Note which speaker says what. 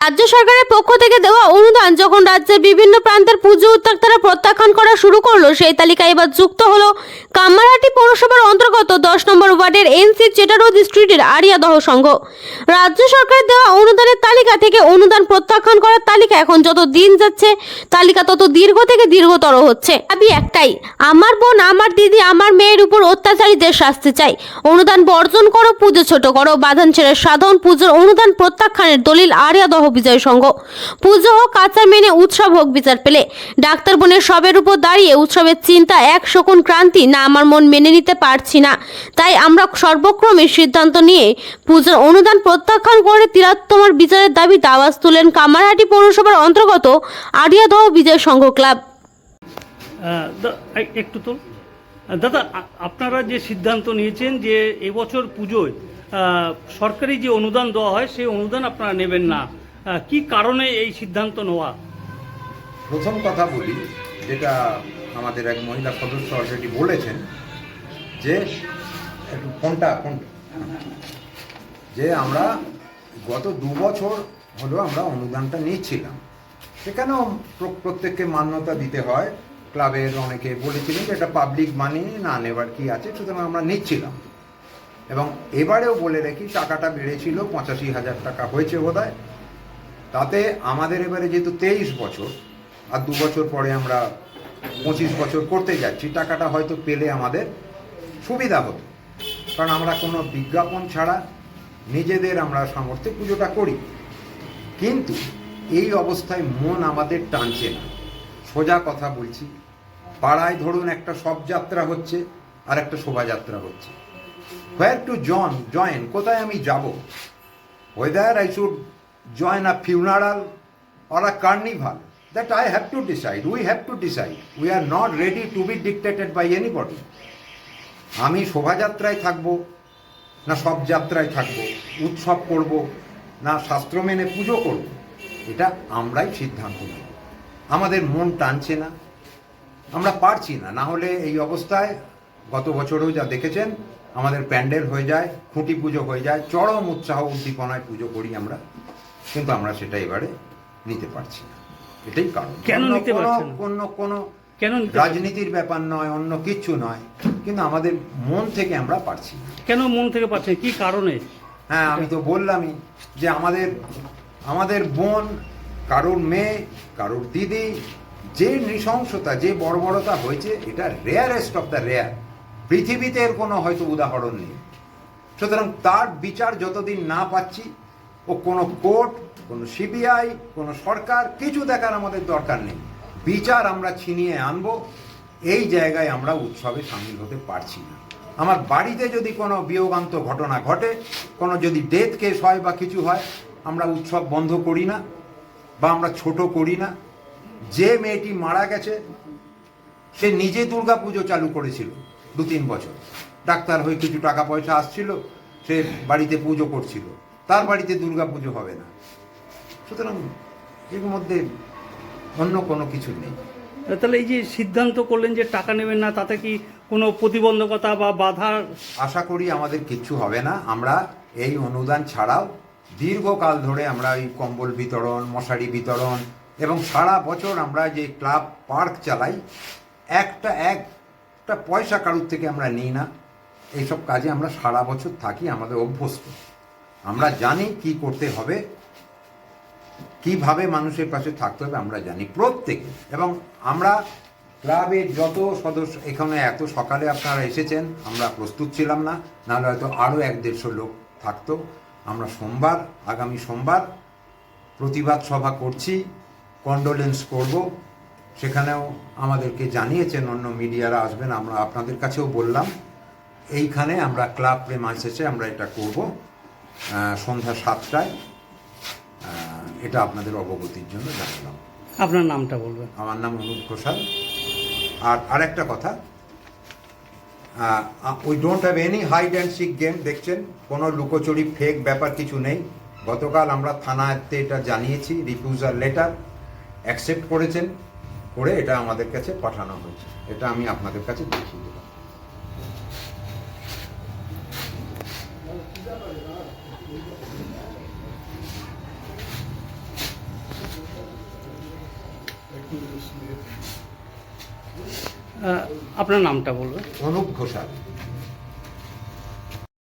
Speaker 1: রাজ্য সরকারের পক্ষ থেকে দেওয়া অনুদান যখন রাজ্যের বিভিন্ন প্রান্তের পুজো উদ্যোক্তারা প্রত্যাখ্যান করা শুরু করল, সেই তালিকায় এবার যুক্ত হলো কামারহাটি পৌরসভার অন্তর্গত দশ নম্বর ওয়ার্ডের এনসি চেটারোদ স্ট্রিটের আরিয়াদহ সংঘ। রাজ্য সরকারের দেওয়া অনুদানের তালিকা থেকে অনুদান প্রত্যাখ্যান করার তালিকা এখন যত দিন যাচ্ছে, তালিকা তত দীর্ঘ থেকে দীর্ঘতর হচ্ছে। দাবি একটাই, আমার বোন, আমার দিদি, আমার মেয়ের উপর অত্যাচারীদের শাস্তি চাই। অনুদান বর্জন করো, পুজো ছোট করো, বাঁধন ছেড়ে সাধন, পুজোর অনুদান প্রত্যাখ্যানের দলিল আরিয়াদহ বিজয় সংঘ। পুজো হোক আচার মেনে উৎসব হোক বিচার পেলে। ডাক্তার বোনের সবের উপর দাঁড়িয়ে উৎসবের চিন্তা, এক শকুন ক্রান্তি না আমার মন মেনে নিতে পারছি না। তাই আমরা সর্বক্রমে সিদ্ধান্ত নিয়ে পুজোর অনুদান প্রত্যাখ্যান করে তিরাত্তমার বিচারের দাবি দাওয়াজ তুলেন কামারহাটি পৌরসভার অন্তর্গত আরিয়াদহ বিজয় সংঘ ক্লাব।
Speaker 2: একটু তো। দাদা আপনারা যে সিদ্ধান্ত নিয়েছেন যে এবছর পুজোয় সরকারি যে অনুদান দেওয়া হয়, সেই অনুদান আপনারা নেবেন না। কি কারণে এই সিদ্ধান্ত নেওয়া?
Speaker 3: প্রথম কথা বলি, যেটা আমাদের এক মহিলা সদস্য অলরেডি বলেছেন, যে একটু ফোনটা ফোনটা। যে আমরা গত দু বছর হলো আমরা অনুদানটা নিচ্ছিলাম। সেখানেও প্রত্যেককে মান্যতা দিতে হয়। ক্লাবের অনেকে বলেছিলেন যে এটা পাবলিক মানি না নেবার কি আছে, সুতরাং আমরা নিচ্ছিলাম। এবং এবারেও বলে রাখি, টাকাটা বেড়েছিল, পঁচাশি হাজার টাকা হয়েছে বোধহয়। তাতে আমাদের এবারে যেহেতু তেইশ বছর, আর দু বছর পরে আমরা পঁচিশ বছর করতে যাচ্ছি, টাকাটা হয়তো পেলে আমাদের সুবিধা হতো। কারণ আমরা কোনো বিজ্ঞাপন ছাড়া নিজেদের আমরা সামর্থ্যে পুজোটা করি। কিন্তু এই অবস্থায় মন আমাদের টানছে না। সোজা কথা বলছি, পাড়ায় ধরুন একটা শবযাত্রা হচ্ছে, আর একটা শোভাযাত্রা হচ্ছে। হোয়ার টু জন জয়েন কোথায় আমি যাব? Whether I should join a funeral or a carnival, that I have to decide. We have to decide. We are not ready to be dictated by anybody. আমি শোভাযাত্রায় থাকব না সব যাত্রায় থাকব উৎসব করব না শাস্ত্র মেনে পুজো করব এটা আমরাই সিদ্ধান্ত নেব আমাদের মন টানছে না আমরা পারছি না না হলে এই অবস্থায় গত বছরেও যা দেখেছেন আমাদের প্যান্ডেল হয়ে যায় খুঁটি পুজো হয়ে যায় চরম উৎসাহ উদ্দীপনায় পুজো করি আমরা কিন্তু আমরা সেটা এবারে নিতে পারছি না। এটাই কারণ।
Speaker 2: কেন নিতে পারছেন
Speaker 3: অন্য কোনো
Speaker 2: কেন
Speaker 3: রাজনীতির ব্যাপার নয় অন্য কিছু নয় কিন্তু আমাদের মন থেকে আমরা পারছি
Speaker 2: কেন মন থেকে পারছি কি কারণে?
Speaker 3: হ্যাঁ আমি তো বললামই যে আমাদের আমাদের বোন কারোর মেয়ে কারোর দিদি যে নৃশংসতা যে বর্বরতা হয়েছে এটা রেয়ারেস্ট অফ দ্য রেয়ার পৃথিবীতে এর কোনো হয়তো উদাহরণ নেই। সুতরাং তার বিচার যতদিন না পাচ্ছি ও কোনো কোর্ট, কোনো সিবিআই, কোনো সরকার, কিছু দেখার আমাদের দরকার নেই। বিচার আমরা ছিনিয়ে আনব, এই জায়গায় আমরা উৎসবে সামিল হতে পারছি না। আমার বাড়িতে যদি কোনো বিয়োগান্ত ঘটনা ঘটে, কোনো যদি ডেথ কেস হয় বা কিছু হয়, আমরা উৎসব বন্ধ করি না বা আমরা ছোট করি না। যে মেয়েটি মারা গেছে, সে নিজে দুর্গা পুজো চালু করেছিল দু তিন বছর। ডাক্তার হয়ে কিছু টাকা পয়সা আসছিল, সে বাড়িতে পুজো করছিল। তার বাড়িতে দুর্গা পুজো হবে না। সুতরাং এর মধ্যে অন্য কোনো কিছু নেই।
Speaker 2: তাহলে এই যে সিদ্ধান্ত করলেন যে টাকা নেবেন না তাতে কি কোনো প্রতিবন্ধকতা বা বাধা?
Speaker 3: আশা করি আমাদের কিচ্ছু হবে না। আমরা এই অনুদান ছাড়াও দীর্ঘকাল ধরে আমরা এই কম্বল বিতরণ মশারি বিতরণ এবং সারা বছর আমরা যে ক্লাব পার্ক চালাই একটা একটা পয়সা কারুর থেকে আমরা নিই না। এইসব কাজে আমরা সারা বছর থাকি আমাদের অভ্যস্ত। আমরা জানি কি করতে হবে, কীভাবে মানুষের পাশে থাকতে হবে আমরা জানি প্রত্যেকে। এবং আমরা ক্লাবের যত সদস্য, এখানে এত সকালে আপনারা এসেছেন, আমরা প্রস্তুত ছিলাম না, নাহলে হয়তো আরও এক দেড়শো লোক থাকতো। আমরা সোমবার, আগামী সোমবার প্রতিবাদ সভা করছি কন্ডোলেন্স করব। সেখানেও আমাদেরকে জানিয়েছেন, অন্য মিডিয়ারা আসবেন, আমরা আপনাদের কাছেও বললাম, এইখানে আমরা ক্লাব প্রেমাইসেসে আমরা এটা করব। সন্ধ্যা সাতটায় এটা আপনাদের অবগতির জন্য জানালাম।
Speaker 2: আপনার নামটা বলবেন।
Speaker 3: আমার নাম অনুপ ঘোষাল। আর আরেকটা কথা we don't have any hide and seek game দেখছেন? কোনো লুকোচুরি ফেক ব্যাপার কিছু নেই। গতকাল আমরা থানাতে এটা জানিয়েছি রিফিউজাল লেটার অ্যাকসেপ্ট করেছেন করে এটা আমাদের কাছে পাঠানো হয়েছে। এটা আমি আপনাদের কাছে দেখিয়ে দিলাম।
Speaker 2: আপনার নামটা বলবেন?
Speaker 3: অনুপ ঘোষাল।